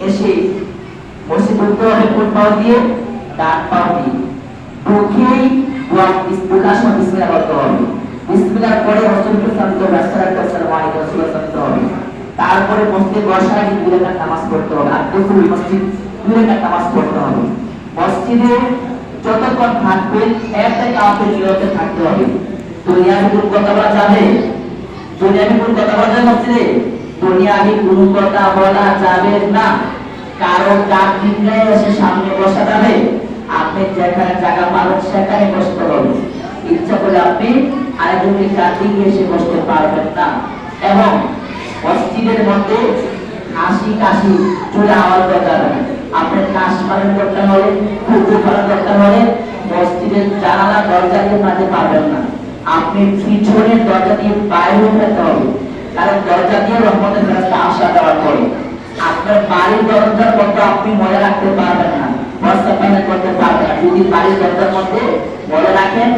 এসে বসে দিয়ে? দিয়ে। বলতে হবে। পরে আলাইহি রাসূলুল্লাহ সালাতে হবে। তারপরে মসজিদে আগে দুই নামাজ পড়তে হবে। আর মসজিদ দুই নামাজ পড়তে হবে। মসজিদে যতক্ষণ থাকবেন একটা কাউকে নিরতে থাকতে হবে। দুনিয়ার কোন কথা বলা যাবে? দুনিয়াবি কোন কথা বলা যাবে মসজিদে? দুনিয়াবি কোন বলা যাবে না। কারও কাক দিনে এসে সামনে বসা যাবে। আপনি যেখানে জায়গা পাবেন, সেখানে বসতে হবে। ইচ্ছা করে আপনি আরেকজনকে কাক দিয়ে এসে বসতে পারবেন না। এবং মসজিদের মধ্যে হাসি কাশি, চলে আওয়াজ দরকার হবে। আপনার কাশ পালন করতে হলে কুকুর পালন করতে হলে মসজিদের জানালা, দরজা দিয়ে পারবেন না। আপনি পিছনের দরজা দিয়ে বাইরে ফেলতে হবে। কারণ দরজা দিয়ে রহমতের রাস্তা আসা দেওয়া করে। আপনার বাড়ির দরজার মধ্যে আপনি মনে রাখতে পারবেন না বস্তা করতে পারবেন না। যদি রাখেন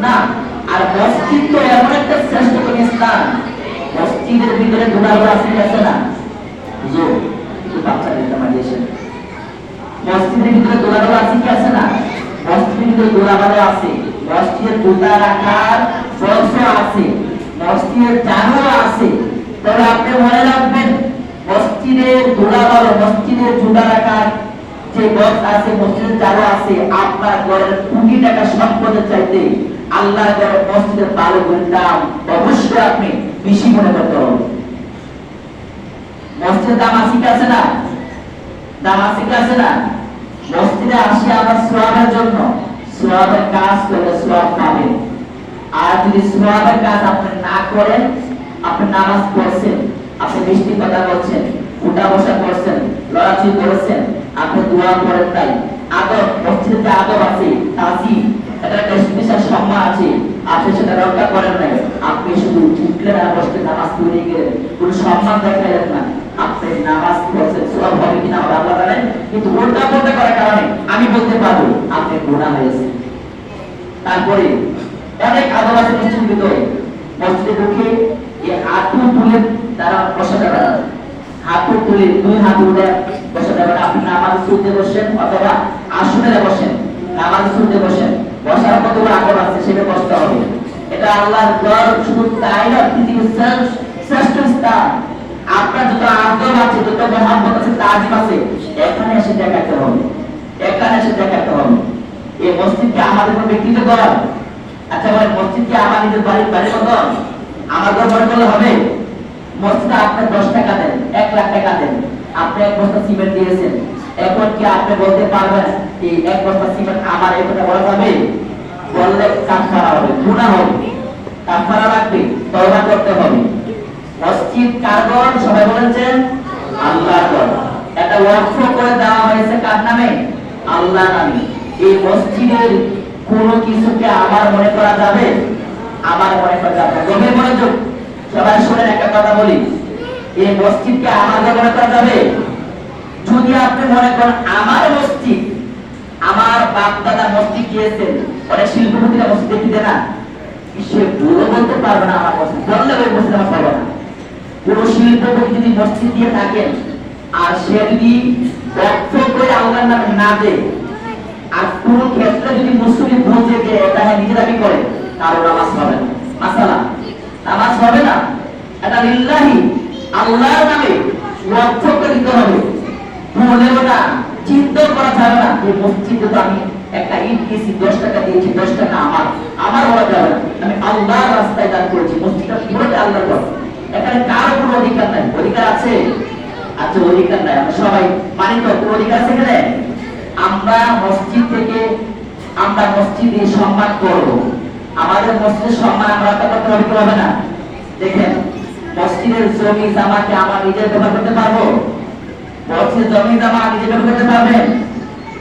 না। আর তো এমন একটা শ্রেষ্ঠ ভিতরে আছে না? ভিতরে আছে না? আছে। মসজিদের জুতা রাখার বক্স আছে মসজিদের জানো আছে। তবে আপনি মনে রাখবেন মসজিদের দোলাগুলো মসজিদের জুতা রাখার যে বক্স আছে, মসজিদের জানো আছে, আপনার ঘরের কোটি টাকা সম্পদের চাইতে আল্লাহ ঘরের মসজিদের বারো দাম অবশ্যই আপনি বেশি মনে করতে হবে। মসজিদের দাম আছে কি আছে না? দাম আছে কি আছে না? মসজিদে আসি আমার সোয়াবের জন্য সোয়াবের কাজ করলে সোয়াব পাবেন আর যদি সোয়াবের কাজ আপনি না করেন আপনি নামাজ পড়ছেন আপনি মিষ্টি কথা বলছেন উঠা বসা করছেন লড়াচুরি করেছেন আপনি দোয়া করেন তাই আদব মসজিদে আদব আছে তাজি এটা একটা সম্মান আছে আপনি সেটা রক্ষা করেন নাই আপনি শুধু উঠলেন আর বসতে নামাজ পড়ে গেলেন কোনো সম্মান দেখাইলেন না নামাজ আমি বলতে পারব আপনি গুণা হয়েছে তারপরে অনেক আদব আছে মসজিদের ভিতরে মসজিদে ঢুকে এই তুলে তারা বসা যাবে তুলে দুই হাত না। আপনি নামাজ শুনতে বসেন অথবা সেটা বসতে হবে। এটা আল্লাহর তাই না আপনার যত আদব আছে, যত মহাব্বত আছে তাজিম আছে, এখানে এসে দেখাতে হবে। এখানে এসে দেখাতে হবে। এই মসজিদকে আমাদের কোনো ব্যক্তিগত ঘর আচ্ছা ভাই মসজিদ কি আমার নিজের বাড়ির বাড়ির মতো? আমার ঘর মনে করলে হবে? মসজিদে আপনি দশ টাকা দেন, এক লাখ টাকা দেন। আপনি এক বস্তা সিমেন্ট দিয়েছেন। এখন কি আপনি বলতে পারবেন এই এক বস্তা সিমেন্ট আমার কথা বলা যাবে? বললে কাফারা হবে, গুনাহ হবে। কাফারা লাগবে, তওবা করতে হবে। মসজিদ কারগর সবাই বলেছেন, আল্লাহর ঘর এটা ওয়াকফ করে দেওয়া হয়েছে কার নামে? আল্লাহ নামে। এই মসজিদের কোনো কিছুকে আমার মনে করা যাবে? আমার মনে করা যাবে গভীর মনোযোগ। সবাই শুনেন, একটা কথা বলি। এই মসজিদকে আমাদের মনে করা যাবে? যদি আপনি মনে করেন, আমার মসজিদ, আমার বাপ দাদা মসজিদ গিয়েছেন, অনেক শিল্পপতিরা মসজিদ দেখিতে না? সে বলে বলতে পারবে না আমার মসজিদ। বললে ওই মসজিদ আমার পারবে না। কোন শিল্পপতি যদি মসজিদ দিয়ে থাকেন, আর সে যদি ব্যর্থ করে আল্লাহর নামে না দেয়, আর কোন ক্ষেত্রে যদি মুসলিম বুঝে যে এটা নিজে দাবি করে? তারও নামাজ হবে না। মাসালা। নামাজ হবে না? এটা লিল্লাহি। আল্লাহর নামে ওয়াকফ দিতে হবে। বলেও না চিন্তা করা যাবে না। এই মসজিদে তো আমি একটা ইট দশ টাকা দিয়েছি, দশ টাকা আমার। আমার বলা যাবে না। আমি আল্লাহর রাস্তায় দান করেছি। মসজিদটা কীভাবে আল্লাহ করে এখানে কারও কোনো অধিকার নাই, অধিকার আছে? আচ্ছা অধিকার নাই। আমরা সবাই মানি তো, কোনো অধিকার আছে এখানে? আমরা মসজিদ থেকে, আমরা মসজিদে সম্মান করব। আমাদের মসজিদের সম্মান আমরা করতে হবে হবে না? দেখেন, মসজিদের জমি জামাকে আমার নিজের ব্যবহার করতে পারব? মসজিদের জমি জামা নিজে ব্যবহার করতে পারবেন?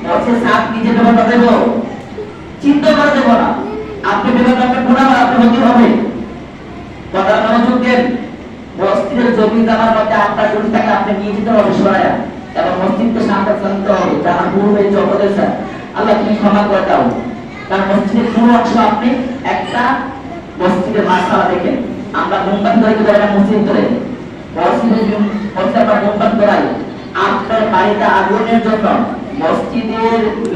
মসজিদের সাপ নিজে ব্যবহার করতে দেবো? চিন্তা করে দেবো না। আপনি ব্যবহার করবেন গুণা আপনি হতে হবে। কথা মনোযোগ দেন। মসজিদের জমি জামার মধ্যে আপনার জমি থাকে আপনি নিয়ে যেতে হবে সরায়া এবং মসজিদকে সামনে জানতে হবে যারা ভুল হয়েছে অপদেশ আল্লাহ তুমি ক্ষমা করে দাও। কারণ মসজিদের কোনো অংশ আপনি একটা মসজিদের মাসালা দেখেন। আমরা মুম্বাই ধরে কি ধরে মসজিদ ধরে? মসজিদে যে- মসজিদে আমরা মোমবাতি ধরাই, আপনার বাড়িতে আগুনের জন্য মসজিদের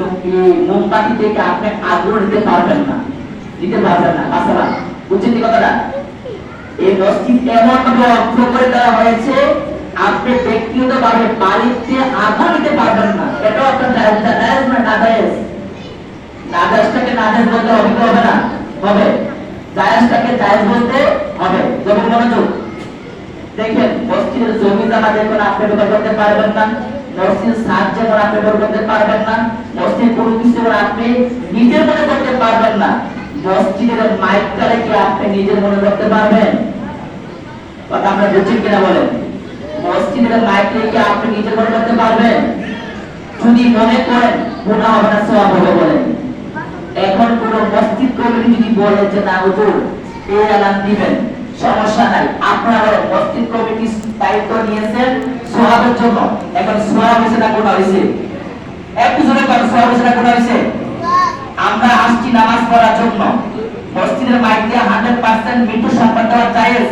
মোমবাতি থেকে আপনি আগুন দিতে পারবেন না। দিতে পারবেন না আসলে বুঝছেন কথাটা? এই মসজিদ এমন ভাবে অর্থ করে দেওয়া হয়েছে, আপনি ব্যক্তিগত ভাবে বাড়িতে আগুন দিতে পারবেন না। এটাও আপনার জায়েজ না জায়েজ না না জায়েজ নাজাজটাকে নাজাজ বলতে হবে না? হবে। বলতে হবে। মনোযোগ। দেখেন জমি জামা যেমন আপনি ব্যবহার করতে পারবেন না। মসজিদের সাজ যেমন আপনি ব্যবহার করতে পারবেন না। মসজিদ কোনো কিছু আপনি নিজের মনে করতে পারবেন না। মসজিদের মাইকটারে কি আপনি নিজের মনে করতে পারবেন? কথা আমরা বুঝছেন কিনা বলেন? মসজিদের মাইকটারে কি আপনি নিজের মনে করতে পারবেন? যদি মনে করেন গুনাহ হবে না, সওয়াব হবে বলেন। এখন কোন মসজিদ কমিটি যদি বলে যে, না, হুজুর, এই এলান দিবেন, সমস্যা নাই। আপনারা মসজিদ কমিটি দায়িত্ব নিয়েছেন? সোয়াবের জন্য। এখন সোয়াব হয়েছে না হয়েছে? একটু জোরে কর সোয়াব হয়েছে না হয়েছে? আমরা আসছি নামাজ পড়ার জন্য। মসজিদের মাইক দিয়ে হান্ড্রেড পার্সেন্ট মৃত্যু সম্পদ দেওয়া জায়েজ।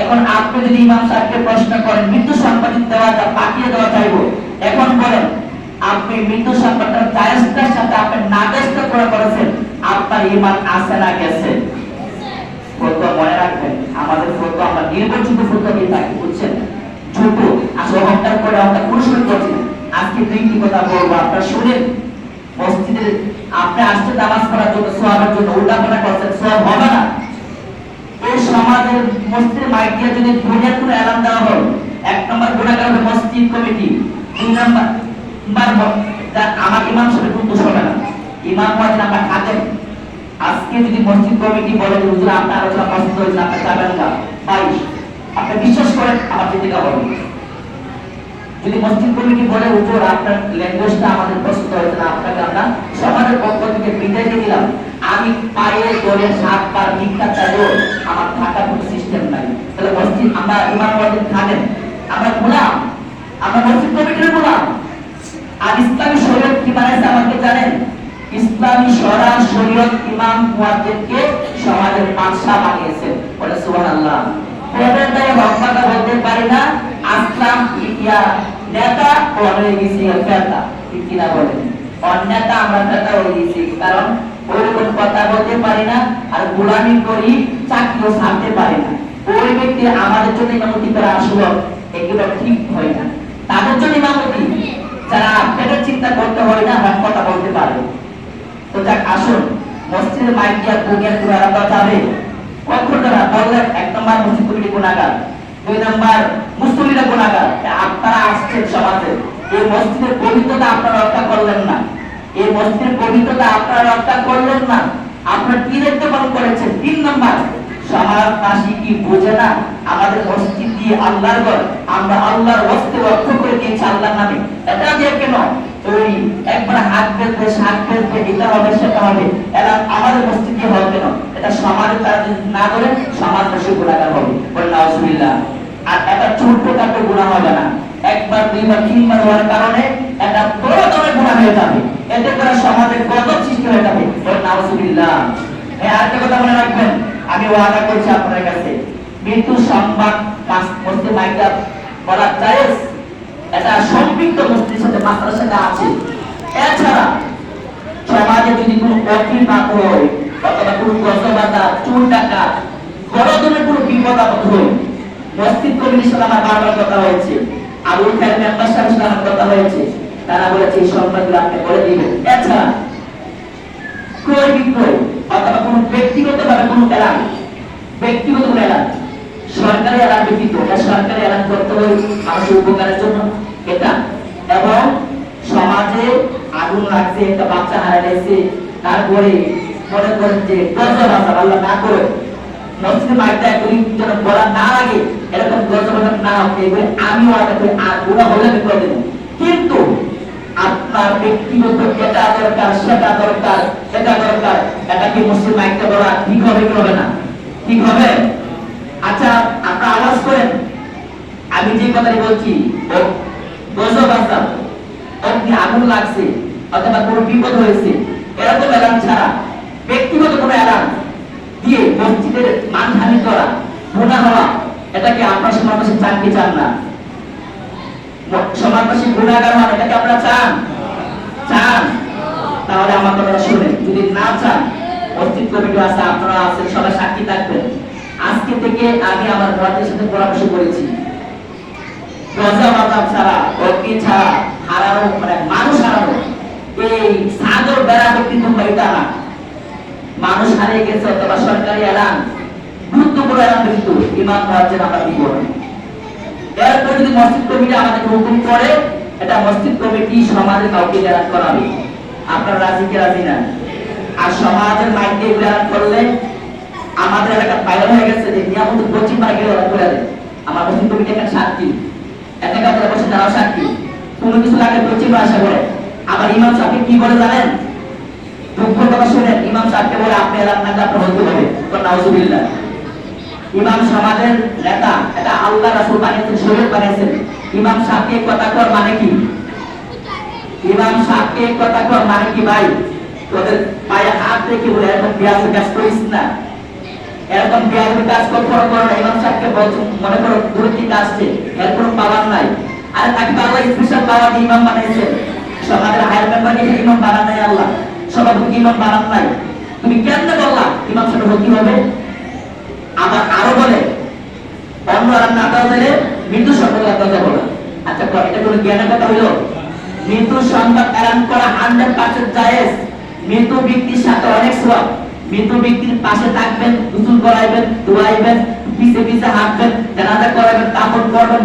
এখন আপনি যদি ইমাম সাহেবকে প্রশ্ন করেন, মৃত্যু সম্পদ দেওয়া যা পাঠিয়ে দেওয়া চাইব। এখন বলেন, আপনি মৃত্যু সম্পদটা জায়েজটার সাথে আপনি নাজায়েজটা করে করেছেন আপনার ইমান আছে না গেছে। ফতোয়া মনে রাখবেন, আমাদের ফতোয়া, আমরা নির্বাচিত ফতোয়া দিয়ে থাকি, বুঝছেন? ছোট, আসলে অহংকার করে আমরা পুরস্কার করছি। আজকে দুইটি কথা বলব, আপনারা শুনেন। মসজিদে আপনি আসছেন নামাজ পড়ার জন্য, সোয়াবের জন্য, উল্টাপাল্টা করছেন, সোয়াব হবে না। এই সমাজের মসজিদের মাইক দিয়ে যদি দুনিয়ার কোনো এলান দেওয়া হল এক নম্বর গুণাগার হবে মসজিদ কমিটি, দুই নম্বর বার আমার ইমাম সাহেব না। ইমাম আজকে যদি মসজিদ কমিটি বলে যে, হুজুর, আপনার আলোচনা পছন্দ হয়েছে আপনি যাবেন না। বাইশ। আপনি বিশ্বাস করেন, আমার যদি মসজিদ কমিটি বলে হুজুর আপনার ল্যাঙ্গুয়েজটা আমাদের পছন্দ হয়েছে না, আপনাকে আমরা সমাজের পক্ষ থেকে বিদায় দিয়ে দিলাম। আমি পায়ে ধরে সাত বার ভিক্ষা চাইলেও আমার থাকার কোনো সিস্টেম নাই। তাহলে মসজিদ, আমরা ইমাম মসজিদ থাকেন আমরা গোলাম। আমরা মসজিদ কমিটির গোলাম। আর ইসলামী শরীয়ত কি বানাইছে আমাকে জানেন? ইসলামী সরা শরীয়ত ইমাম মুয়াজ্জিনকে সমাজের বাদশা বানিয়েছেন বলে সুবহানাল্লাহ। পরের দায়ে বলতে পারি না। আসলাম ইয়া নেতা ও হয়ে গেছি ফেতা ঠিক কিনা বলেন অন্যতা আমরা ফেতা হয়ে গেছি, কারণ ওইরকম কথা বলতে পারি না, আর গোলামি করি, চাকরিও ছাড়তে পারি না। ওই ব্যক্তি আমাদের জন্য ইমামতি করা আসলো এগুলো ঠিক হয় না। তাদের জন্য ইমামতি যারা পেটের চিন্তা করতে হয় না হক কথা বলতে পারে। তো যাক, আসুন, মসজিদের মাইক দিয়া করে আলাদা যাবে কখনটা বললেন এক নম্বর মসজিদ কমিটি গুণাগার। দুই নম্বর গুণাগার। আপনারা আসছেন সমাজে। এই মসজিদের পবিত্রতা আপনারা রক্ষা করলেন না। এই মসজিদের পবিত্রতা আপনারা রক্ষা করলেন না। কি পালন করেছেন? তিন নম্বর আমাদের হবে কেন? এটা সমাজে না করে সমাজ বসে গুণাগার হবে। বলে নাউজুবিল্লাহ। আর এটা ছোট্ট খাটো গুণা হবে না। একবার দুইবার তিনবার হওয়ার কারণে একটা বড় ধরনের গুণা হয়ে যাবে। এতে করে সমাজে গজব সৃষ্টি হয়ে যাবে। নাউজুবিল্লাহ। হ্যাঁ আরেকটা কথা মনে রাখবেন। আমি ওয়াদা করছি আপনাদের কাছে। মৃত্যু সংবাদ মসজিদ মাইকা বলা জায়েজ। এটা সম্পৃক্ত মসজিদের সাথে মাত্রার সাথে আছে। এছাড়া সমাজে যদি কোনো অগ্নিপাত হয়, অথবা কোনো গজবাদা চুর টাকা বড় ধরনের কোনো বিপদ আপদ হয় মসজিদ কমিটির সাথে আমার বারবার কথা হয়েছে। আবুল খায়ের মেম্বার সাহেবের সাথে আমার কথা হয়েছে। তারা বলেছে, এই সংবাদগুলো আপনি করে দিবেন। এছাড়া ক্রয় বিক্রয় অথবা কোনো ব্যক্তিগত ভাবে কোনো এলান ব্যক্তিগত কোনো এলান, সরকারি এলান ব্যতীত, এটা সরকারি এলান করতে হবে মানুষের উপকারের জন্য। এটা এবং সমাজে আগুন লাগছে, একটা বাচ্চা হারা গেছে তারপরে মনে করেন যে গজব আসার আল্লাহ না করে মসজিদে মাইকটা করি যেন বলা না লাগে, এরকম আসার না হবে এগুলো আমি ওয়াদা করি আর গুণা হলে আমি করে দেবো। কিন্তু আপনার ব্যক্তিগত দরকার, সেটা দরকার এটা দরকার। এটা কি মুসলিম বলা ঠিক হবে কি হবে না? ঠিক হবে? আচ্ছা আপনারা আওয়াজ করেন। আমি যে কথাটি বলছি গজব আসাম অগ্নি আগুন লাগছে, অথবা কোনো বিপদ হয়েছে, এরকম এলান ছাড়া ব্যক্তিগত কোনো এলান দিয়ে মসজিদের গুণা হওয়া এটা কি আপনার সমাজবাসী চান কি চান না সমাজবাসী গুণাগার হন এটা কি আপনারা চান? চান? তাহলে আমার শুনেন। যদি না চান কমিটি আছে, আপনারা আছেন, সবাই সাক্ষী থাকবেন। আজকে থেকে আমি আমার সাথে পরামর্শ করেছি। গজা বাজাব ছাড়া, অগ্নি ছাড়া, হারানো মানে মানুষ হারানো, এই সাগর কিন্তু মানুষ হারিয়ে গেছে, অথবা সরকারি এলান। এলান কিন্তু ইমাম আমরা দিব না। এরপর যদি মসজিদ কমিটি আমাদের হুকুম করে, এটা মসজিদ কমিটি সমাজে কাউকে এলান করাবে। আপনার রাজি কি রাজি না? আর সমাজের মাইকে এগুলো করলে আমাদের এলাকা বাইরে হয়ে গেছে যে নিয়ামত পশ্চিম এলান করে দেয়। আমার মসজিদ কমিটি এখানে সাক্ষী। এলাকা যারা বসে তারাও সাক্ষী। কোনো কিছু লাগে পশ্চিম আশা করে আবার ইমাম সাহেব কি বলে জানেন? দুঃখের কথা শুনেন, ইমাম সাহেবকে বলে, আপনি না আপনার হবে নাউজুবিল্লাহ। ইমাম সমাজের নেতা, এটা আল্লাহ রাসূল বানিয়েছেন শরীর বানিয়েছেন। ইমাম সাহেবকে এই কথা কর মানে কি? ইমাম সাহেবকে এই কথা কর মানে কি ভাই? তোদের পায়ে হাত রেখে বলে, এরকম বিয়াজ কাজ করিস না। এরকম বিয়াজ কাজ কর, করো না ইমাম বলছো, মনে করো দূরে আসছে, এর কোনো পাওয়ার নাই। আর তাকে আল্লাহ স্পেশাল পাওয়ার দিয়ে ইমাম বানিয়েছেন সমাজের হায়ার মেম্বার নিয়ে ইমাম বানান নাই আল্লাহ। সভাপতি ইমাম বানান নাই। তুমি কেন বললা ইমাম সাহেব হতে হবে? আবার আরও বলে, অন্য আর মৃত্যু দেওয়া বলে আচ্ছা এটা কোনো জ্ঞানের কথা মৃত্যু সংবাদ করা হান্ড্রেড পার্সেন্ট জায়েজ। মৃত্যু ব্যক্তির সাথে অনেক সব মৃত ব্যক্তির পাশে থাকবেন গুসল করাইবেন ধোয়াইবেন পিছে পিছে হাঁটবেন, জানাজা করাবেন, কাপড় করবেন